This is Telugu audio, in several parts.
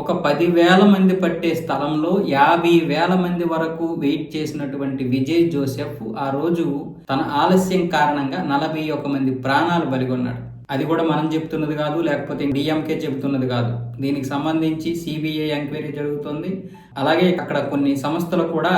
ఒక పదివేల మంది పట్టే స్థలంలో యాభై వేల మంది వరకు వెయిట్ చేసినటువంటి విజయ్ జోసెఫ్ ఆ రోజు తన ఆలస్యం కారణంగా నలభై ఒక మంది ప్రాణాలు బలిగొన్నాడు. అది కూడా మనం చెప్తున్నది కాదు లేకపోతే డిఎంకే చెబుతున్నది కాదు. దీనికి సంబంధించి సిబిఐ ఎంక్వైరీ జరుగుతుంది. అలాగే అక్కడ కొన్ని సంస్థలు కూడా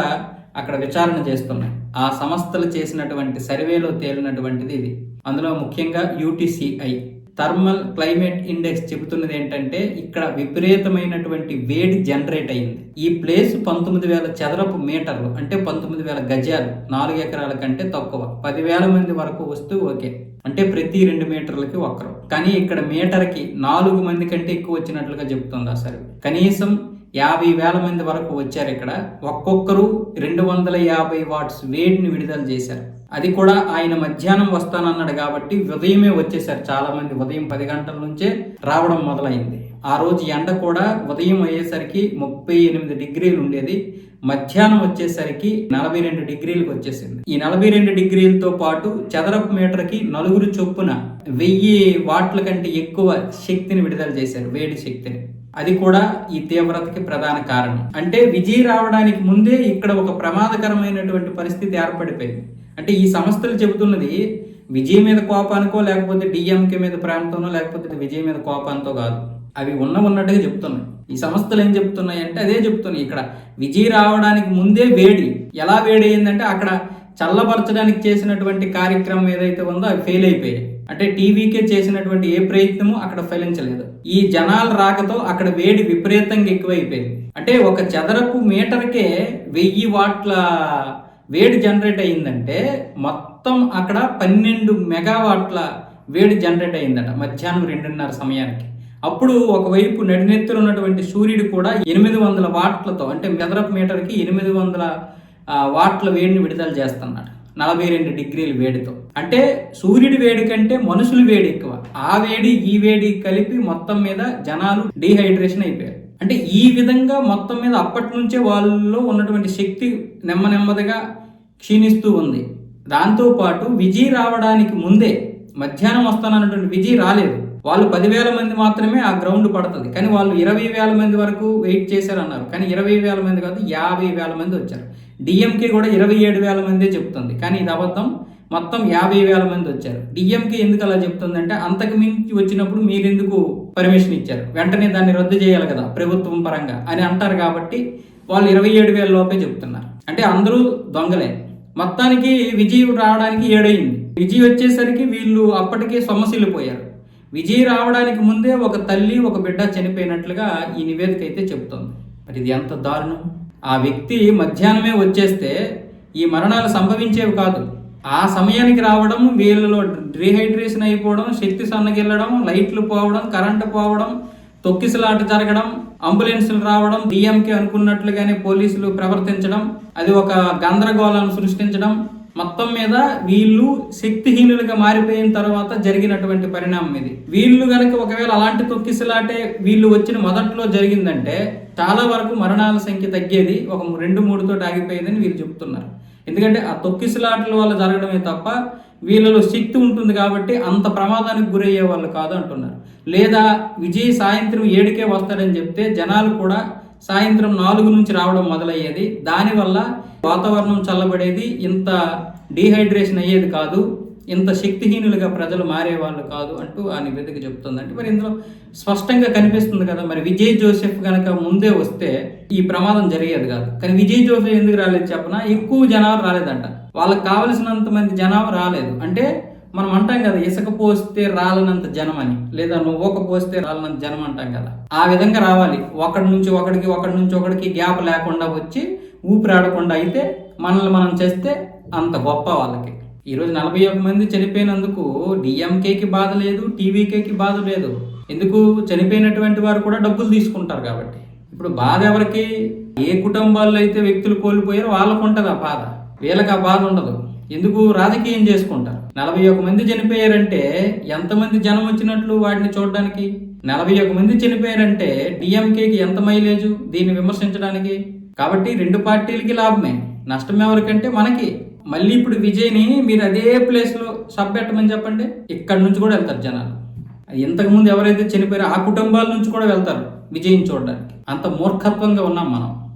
అక్కడ విచారణ చేస్తున్నాయి. ఆ సంస్థలు చేసినటువంటి సర్వేలో తేలినటువంటిది ఇది. అందులో ముఖ్యంగా యూటీసీఐ. థర్మల్ క్లైమేట్ ఇండెక్స్ చెబుతున్నది ఏంటంటే ఇక్కడ విపరీతమైనటువంటి వేడి జనరేట్ అయింది. ఈ ప్లేస్ పంతొమ్మిది వేల చదరపు మీటర్లు అంటే పంతొమ్మిది వేల గజాలు నాలుగు ఎకరాల కంటే తక్కువ. పదివేల మంది వరకు వస్తూ ఓకే అంటే ప్రతి రెండు మీటర్లకి ఒక్కరు. కానీ ఇక్కడ మీటర్కి నాలుగు మంది కంటే ఎక్కువ వచ్చినట్లుగా చెబుతుంది ఆ సర్వే. కనీసం యాభై వేల మంది వరకు వచ్చారు ఇక్కడ. ఒక్కొక్కరు రెండు వందల యాభై వాట్స్ వేడిని విడుదల చేశారు. అది కూడా ఆయన మధ్యాహ్నం వస్తానన్నాడు కాబట్టి ఉదయమే వచ్చేసారు చాలా మంది ఉదయం పది గంటల నుంచే రావడం మొదలైంది. ఆ రోజు ఎండ కూడా ఉదయం అయ్యేసరికి ముప్పై ఎనిమిది డిగ్రీలు ఉండేది. మధ్యాహ్నం వచ్చేసరికి నలభై రెండు డిగ్రీలకు వచ్చేసింది. ఈ నలభై రెండు డిగ్రీలతో పాటు చదరపు మీటర్కి నలుగురు చొప్పున వెయ్యి వాట్ల కంటే ఎక్కువ శక్తిని విడుదల చేశారు వేడి శక్తిని. అది కూడా ఈ తీవ్రతకి ప్రధాన కారణం. అంటే విజయ్ రావడానికి ముందే ఇక్కడ ఒక ప్రమాదకరమైనటువంటి పరిస్థితి ఏర్పడిపోయింది. అంటే ఈ సంస్థలు చెబుతున్నది విజయ్ మీద కోపానికో లేకపోతే డిఎంకే మీద ప్రేమతోనో లేకపోతే విజయ్ మీద కోపాంతో కాదు. అవి ఉన్న ఉన్నట్టుగా చెప్తున్నాయి. ఈ సంస్థలు ఏం చెప్తున్నాయి అంటే అదే చెప్తున్నాయి ఇక్కడ విజయ్ రావడానికి ముందే వేడి. ఎలా వేడి అయిందంటే అక్కడ చల్లబరచడానికి చేసినటువంటి కార్యక్రమం ఏదైతే ఉందో అవి ఫెయిల్ అయిపోయాయి. అంటే టీవీకే చేసినటువంటి ఏ ప్రయత్నము అక్కడ ఫలించలేదు. ఈ జనాల రాకతో అక్కడ వేడి విపరీతంగా ఎక్కువైపోయింది. అంటే ఒక చదరపు మీటర్కే వెయ్యి వాట్ల వేడి జనరేట్ అయిందంటే మొత్తం అక్కడ పన్నెండు మెగావాట్ల వేడి జనరేట్ అయిందట మధ్యాహ్నం రెండున్నర సమయానికి. అప్పుడు ఒకవైపు నడినెత్తులు ఉన్నటువంటి సూర్యుడు కూడా ఎనిమిది వందల వాట్లతో అంటే మెదరపు మీటర్కి ఎనిమిది వందల వాట్ల వేడిని విడుదల చేస్తున్నాడు. నలభై రెండు డిగ్రీల వేడితో. అంటే సూర్యుడి వేడి కంటే మనుషుల వేడి ఎక్కువ. ఆ వేడి ఈ వేడి కలిపి మొత్తం మీద జనాలు డీహైడ్రేషన్ అయిపోయారు. అంటే ఈ విధంగా మొత్తం మీద అప్పటి నుంచే వాళ్ళలో ఉన్నటువంటి శక్తి నెమ్మ నెమ్మదిగా క్షీణిస్తూ ఉంది. దాంతోపాటు విజయ్ రావడానికి ముందే మధ్యాహ్నం వస్తానన్నటువంటి విజయ్ రాలేదు. వాళ్ళు పదివేల మంది మాత్రమే ఆ గ్రౌండ్ పడుతుంది. కానీ వాళ్ళు ఇరవై వేల మంది వరకు వెయిట్ చేశారన్నారు. కానీ ఇరవై వేల మంది కాదు యాభై వేల మంది వచ్చారు. డిఎంకే కూడా ఇరవై ఏడు వేల మందే చెప్తుంది. కానీ ఇది అబద్ధం. మొత్తం యాభై వేల మంది వచ్చారు. డిఎంకే ఎందుకు అలా చెప్తుందంటే అంతకు మించి వచ్చినప్పుడు మీరెందుకు పర్మిషన్ ఇచ్చారు? వెంటనే దాన్ని రద్దు చేయాలి కదా ప్రభుత్వం పరంగా అని అంటారు కాబట్టి వాళ్ళు ఇరవై ఏడు వేల లోపే చెప్తున్నారు. అంటే అందరూ దొంగలే. మొత్తానికి విజయ్ రావడానికి ఏడైంది విజయ్ వచ్చేసరికి వీళ్ళు అప్పటికే సొమ్మసిల్లిపోయారు. విజయ్ రావడానికి ముందే ఒక తల్లి ఒక బిడ్డ చనిపోయినట్లుగా ఈ నివేదిక అయితే చెబుతోంది. మరి ఇది ఎంత దారుణం? ఆ వ్యక్తి మధ్యాహ్నమే వచ్చేస్తే ఈ మరణాలు సంభవించేవి కాదు. ఆ సమయానికి రావడం వీళ్ళలో డ్రీహైడ్రేషన్ అయిపోవడం శక్తి సన్నగిల్లడం లైట్లు పోవడం కరెంటు పోవడం తొక్కిసలాట జరగడం అంబులెన్సులు రావడం డిఎంకే అనుకున్నట్లుగానే పోలీసులు ప్రవర్తించడం అది ఒక గందరగోళాన్ని సృష్టించడం మొత్తం మీద వీళ్ళు శక్తిహీనులుగా మారిపోయిన తర్వాత జరిగినటువంటి పరిణామం ఇది. వీళ్ళు గనక ఒకవేళ అలాంటి తొక్కిసలాటే వీళ్ళు వచ్చిన మొదట్లో జరిగిందంటే చాలా వరకు మరణాల సంఖ్య తగ్గేది ఒక రెండు మూడుతో ఆగిపోయేదని వీళ్ళు చెప్తున్నారు. ఎందుకంటే ఆ తొక్కిసలాటల వల్ల జరగడమే తప్ప వీళ్ళలో శక్తి ఉంటుంది కాబట్టి అంత ప్రమాదానికి గురయ్యే వాళ్ళు కాదు అంటున్నారు. లేదా విజయ్ సాయంత్రం ఏడుకే వస్తాడని చెప్తే జనాలు కూడా సాయంత్రం నాలుగు నుంచి రావడం మొదలయ్యేది. దానివల్ల వాతావరణం చల్లబడేది. ఇంత డీహైడ్రేషన్ అయ్యేది కాదు. ఇంత శక్తిహీనులుగా ప్రజలు మారేవాళ్ళు కాదు అంటూ ఆ నివేదిక చెప్తుందంటే మరి ఇందులో స్పష్టంగా కనిపిస్తుంది కదా మరి విజయ్ జోసెఫ్ కనుక ముందే వస్తే ఈ ప్రమాదం జరిగేది కాదు. కానీ విజయ్ జోసెఫ్ ఎందుకు రాలేదు చెప్పనా? ఎక్కువ జనాలు రాలేదంట. వాళ్ళకి కావలసినంత మంది జనాభా రాలేదు. అంటే మనం అంటాం కదా ఇసుక పోస్తే రాలనంత జనం అని లేదా నువ్వొక పోస్తే రాలనంత జనం అంటాం కదా. ఆ విధంగా రావాలి. ఒకటి నుంచి ఒకడికి ఒకటి నుంచి ఒకడికి గ్యాప్ లేకుండా వచ్చి ఊపిరాడకుండా అయితే మనల్ని మనం చేస్తే అంత గొప్ప వాళ్ళకి. ఈరోజు నలభై ఒక్క మంది చనిపోయినందుకు డిఎంకేకి బాధ లేదు టీవీకేకి బాధ లేదు. ఎందుకు? చనిపోయినటువంటి వారు కూడా డబ్బులు తీసుకుంటారు కాబట్టి. ఇప్పుడు బాధ ఎవరికి? ఏ కుటుంబాల్లో అయితే వ్యక్తులు కోల్పోయారో వాళ్ళకు ఉంటుంది ఆ బాధ. వీళ్ళకి ఆ బాధ ఉండదు. ఎందుకు రాజకీయం చేసుకుంటారు? నలభై ఒక మంది చనిపోయారంటే ఎంతమంది జనం వచ్చినట్లు వాటిని చూడడానికి? నలభై ఒక మంది చనిపోయారంటే డిఎంకేకి ఎంత మైలేజు? దీన్ని విమర్శించడానికి? కాబట్టి రెండు పార్టీలకి లాభమే. నష్టం ఎవరికంటే మనకి. మళ్ళీ ఇప్పుడు విజయ్ని మీరు అదే ప్లేస్లో సబ్ పెట్టమని చెప్పండి. ఇక్కడ నుంచి కూడా వెళ్తారు జనాలు. ఇంతకుముందు ఎవరైతే చనిపోయారో ఆ కుటుంబాల నుంచి కూడా వెళ్తారు విజయం చూడడానికి. అంత మూర్ఖత్వంగా ఉన్నాం మనం.